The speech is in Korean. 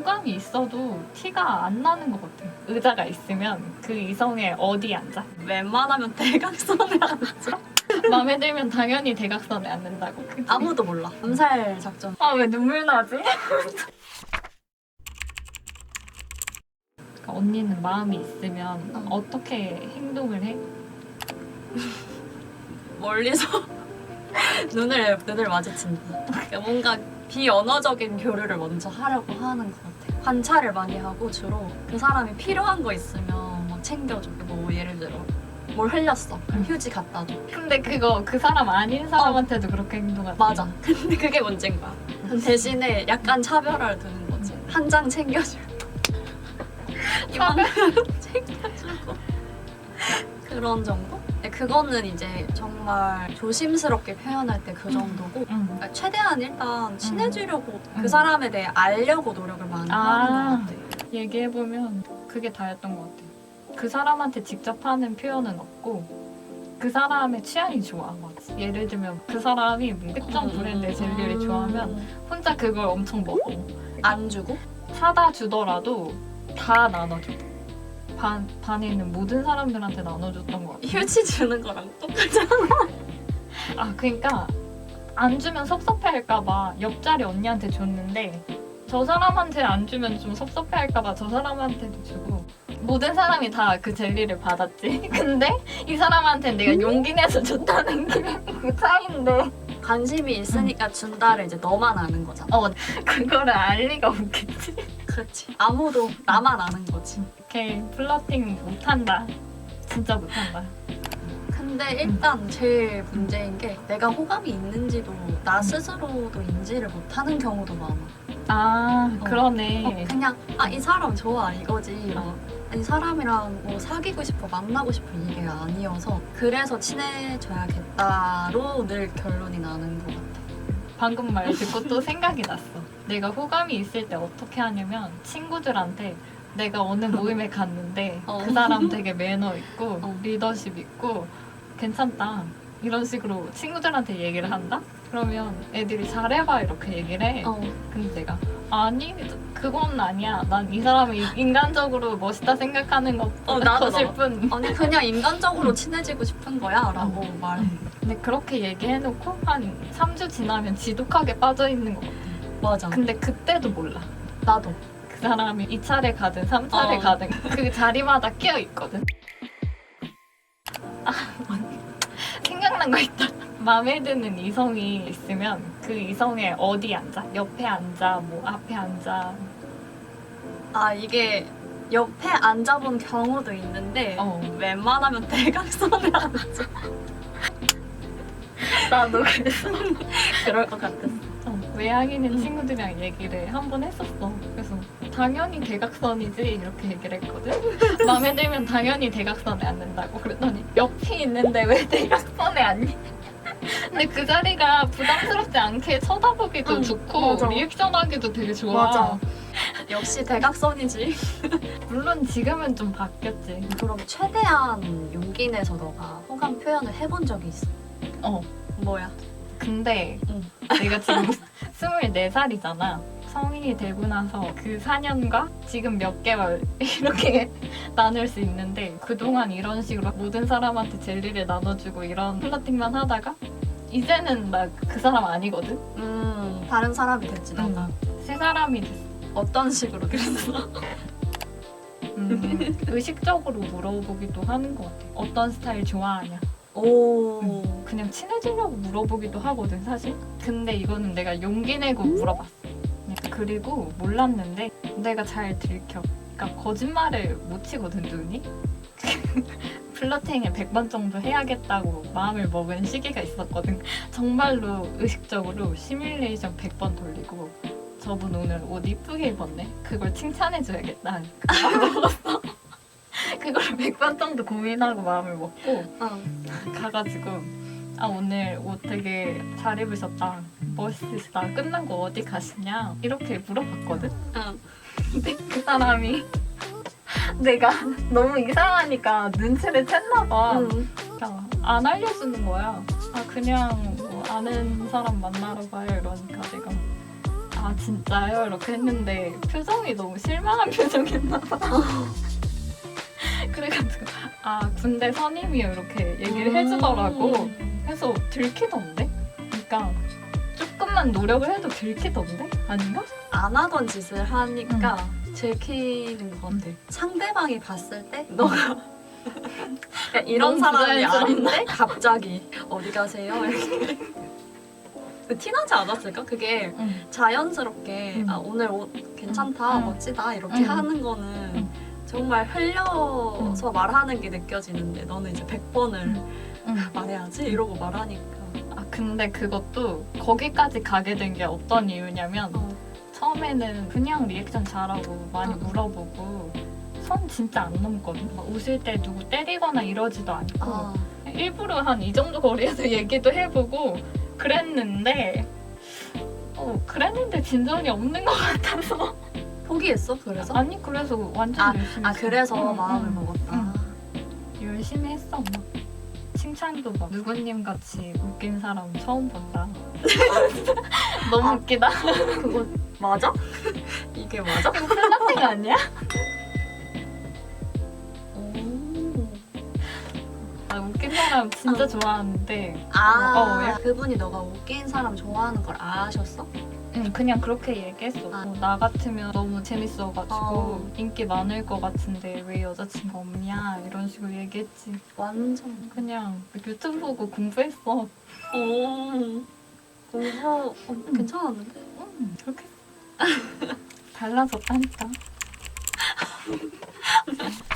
호감이 있어도 티가 안 나는 것 같아. 의자가 있으면 그 이성의 어디 앉아. 웬만하면 대각선에 앉아. 마음에 들면 당연히 대각선에 앉는다고. 그치? 아무도 몰라. 암살 작전. 아 왜 눈물 나지? 그러니까 언니는 마음이 있으면 어. 어떻게 행동을 해? 멀리서 눈을 눈을 마주친다. 그러니까 뭔가 비언어적인 교류를 먼저 하려고 하는 것 같아. 관찰을 많이 하고 주로 그 사람이 필요한 거 있으면 막 챙겨주고 뭐 예를 들어 뭘 흘렸어. 그럼 휴지 갖다 줘. 근데 그거 그 사람 아닌 사람한테도 그렇게 행동하지. 맞아. 근데 그게 문제인 거야. 대신에 약간 차별화를 두는 거지. 한 장 챙겨주고 이만큼 챙겨주고 그런 정도? 근데 그거는 이제 정말 조심스럽게 표현할 때 그 정도고 응. 그러니까 최대한 일단 친해지려고 음. 그 사람에 대해 알려고 노력을 많이 아. 하는 것 같아. 얘기해보면 그게 다였던 것 같아. 그 사람한테 직접 하는 표현은 없고 그 사람의 취향이 좋아. 막 예를 들면 그 사람이 뭐 특정 브랜드의 젤리를 좋아하면 혼자 그걸 엄청 먹어. 안 주고 사다 주더라도 다 나눠줘. 반, 반에 있는 모든 사람들한테 나눠줬던 것 같아. 휴지 주는 거랑 똑같아. 아, 그러니까 안 주면 섭섭해할까봐 옆자리 언니한테 줬는데 저 사람한테 안 주면 좀 섭섭해할까봐 저 사람한테도 주고 모든 사람이 다 그 젤리를 받았지. 근데 이 사람한테 내가 용기 내서 줬다는 게 그 차이인데 관심이 있으니까 준다를 이제 너만 아는 거잖아. 어 그거를 알 리가 없겠지. 그렇지. 아무도 나만 아는 거지. 이렇게 플러팅 못한다. 진짜 못한다. 근데 일단 제일 문제인 게 내가 호감이 있는지도 나 스스로도 인지를 못하는 경우도 많아. 아 어. 그러네. 어, 그냥 아 이 사람 좋아 이거지. 막, 이 사람이랑 뭐 사귀고 싶어 만나고 싶어 이게 아니어서 그래서 친해져야겠다로 늘 결론이 나는 것 같아. 방금 말 듣고 또 생각이 났어. 내가 호감이 있을 때 어떻게 하냐면 친구들한테 내가 어느 모임에 갔는데 어. 그 사람 되게 매너 있고 어. 리더십 있고 괜찮다 이런 식으로 친구들한테 얘기를 한다? 그러면 애들이 잘해봐 이렇게 얘기를 해. 어. 근데 내가 아니 그건 아니야. 난 이 사람을 인간적으로 멋있다 생각하는 것보다 어, 나도, 것일 나도. 뿐. 아니 그냥 인간적으로 친해지고 싶은 거야 라고 말해. 근데 그렇게 얘기해놓고 한 3주 지나면 지독하게 빠져있는 것 같아. 맞아. 근데 그때도 몰라. 나도. 그 사람이 2차례 가든 3차례 어. 가든 그 자리마다 끼어 있거든. 아, 생각난 거 있다. 마음에 드는 이성이 있으면 그 이성의 어디 앉아? 옆에 앉아? 뭐 앞에 앉아? 아 이게 옆에 앉아본 경우도 있는데 어. 웬만하면 대각선에 앉아. 나도 그래서 그럴 것 같았어. 어, 외향인인 음. 친구들이랑 얘기를 한 번 했었어. 그래서 당연히 대각선이지 이렇게 얘기를 했거든. 마음에 들면 당연히 대각선에 앉는다고 그랬더니 옆이 있는데 왜 대각선에 앉니? 근데 그 자리가 부담스럽지 않게 쳐다보기도 응, 좋고 맞아. 리액션하기도 되게 좋아. 맞아. 역시 대각선이지. 물론 지금은 좀 바뀌었지. 그럼 최대한 용기 내서 너가 호감 표현을 해본 적이 있어? 어. 뭐야? 근데 응. 내가 지금 24살이잖아. 성인이 되고 나서 그 4년과 지금 몇 개월 이렇게 나눌 수 있는데 그동안 이런 식으로 모든 사람한테 젤리를 나눠주고 이런 플러팅만 하다가 이제는 나 그 사람 아니거든? 음 다른 사람이 됐지 너가. 새 사람이 됐어. 어떤 식으로 그랬어? 음, 의식적으로 물어보기도 하는 것 같아. 어떤 스타일 좋아하냐? 오. 그냥 친해지려고 물어보기도 하거든 사실. 근데 이거는 내가 용기 내고 물어봤어. 그리고 몰랐는데 내가 잘 들켜. 그러니까 거짓말을 못 치거든 눈이. 플러팅을 100번 정도 해야겠다고 마음을 먹은 시기가 있었거든. 정말로 의식적으로 시뮬레이션 100번 돌리고 저분 오늘 옷 이쁘게 입었네. 그걸 칭찬해줘야겠다. 먹었어 그걸 100번 정도 고민하고 마음을 먹고 어. 가가지고 아 오늘 옷 되게 잘 입으셨다 멋있으시다 끝나고 어디 가시냐 이렇게 물어봤거든 응. 근데 그 사람이 내가 너무 이상하니까 눈치를 챘나 봐 응. 그러니까 안 알려주는 거야 아 그냥 뭐 아는 사람 만나러 가요 이러니까 내가 아 진짜요? 이렇게 했는데 표정이 표정이 너무 실망한 표정이었나 봐. 그래가지고 아 군대 선임이 이렇게 얘기를 해주더라고. 음. 해서 들키던데? 그러니까 조금만 노력을 해도 들키던데? 아닌가? 안 하던 짓을 하니까 들키는 것 같아. 상대방이 봤을 때 너가 그러니까 이런 너무 사람이? 아닌데 갑자기 어디 가세요? 이렇게 티나지 않았을까? 그게 응. 자연스럽게 음. 아 오늘 옷 괜찮다 음. 멋지다 이렇게 음. 하는 거는 음. 정말 흘려서 말하는 게 느껴지는데 너는 이제 100번을 응. 말해야지 이러고 말하니까 아 근데 그것도 거기까지 가게 된 게 어떤 이유냐면 어. 처음에는 그냥 리액션 잘하고 많이 응. 물어보고 선 진짜 안 넘거든. 막 웃을 때 누구 때리거나 이러지도 않고 아, 일부러 한 이 정도 거리에서 얘기도 해보고 그랬는데 어 그랬는데 진전이 없는 것 같아서 포기했어 그래서? 아니 그래서 완전 열심히 아 했어. 그래서 응, 마음을 응. 먹었다 열심히 했어 막 칭찬도 막 누구님 같이 웃긴 사람 처음 본다 너무 아. 웃기다 그거 맞아? 이게 맞아? 플라팅 아니야? 웃긴 사람 진짜 좋아하는데 아, 어, 약- 그분이 너가 웃긴 사람 좋아하는 걸 아셨어? 응, 그냥 그렇게 얘기했어 아. 어, 나 같으면 너무 재밌어가지고 어. 인기 많을 것 같은데 왜 여자친구 없냐 이런 식으로 얘기했지 완전. 그냥 유튜브 보고 공부했어 오. 공부 어, 괜찮았는데? 응 그렇게 달라졌다니까